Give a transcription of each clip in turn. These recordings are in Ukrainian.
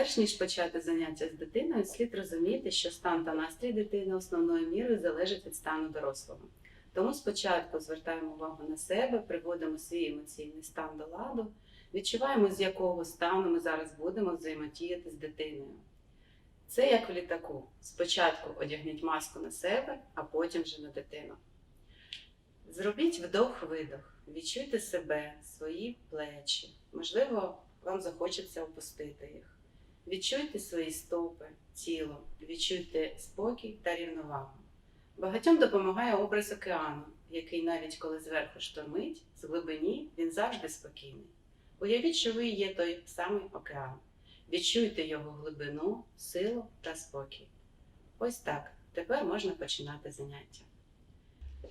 Перш ніж почати заняття з дитиною, слід розуміти, що стан та настрій дитини основною мірою залежить від стану дорослого. Тому спочатку звертаємо увагу на себе, приводимо свій емоційний стан до ладу, відчуваємо, з якого стану ми зараз будемо взаємодіяти з дитиною. Це як в літаку. Спочатку одягніть маску на себе, а потім вже на дитину. Зробіть вдох-видох, відчуйте себе, свої плечі. Можливо, вам захочеться опустити їх. Відчуйте свої стопи, тіло, відчуйте спокій та рівновагу. Багатьом допомагає образ океану, який навіть коли зверху штормить, з глибині він завжди спокійний. Уявіть, що ви є той самий океан. Відчуйте його глибину, силу та спокій. Ось так. Тепер можна починати заняття.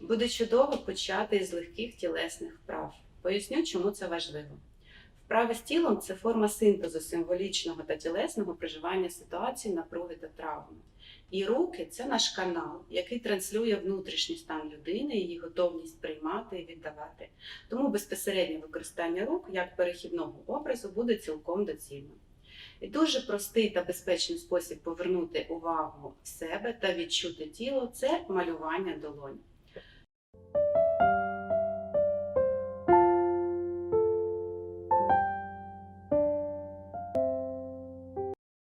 Буде чудово почати із легких тілесних вправ. Поясню, чому це важливо. Вправи з тілом це форма синтезу символічного та тілесного проживання ситуації, напруги та травми. І руки це наш канал, який транслює внутрішній стан людини, її готовність приймати і віддавати. Тому безпосереднє використання рук як перехідного образу буде цілком доцільним. І дуже простий та безпечний спосіб повернути увагу в себе та відчути тіло це малювання долонь.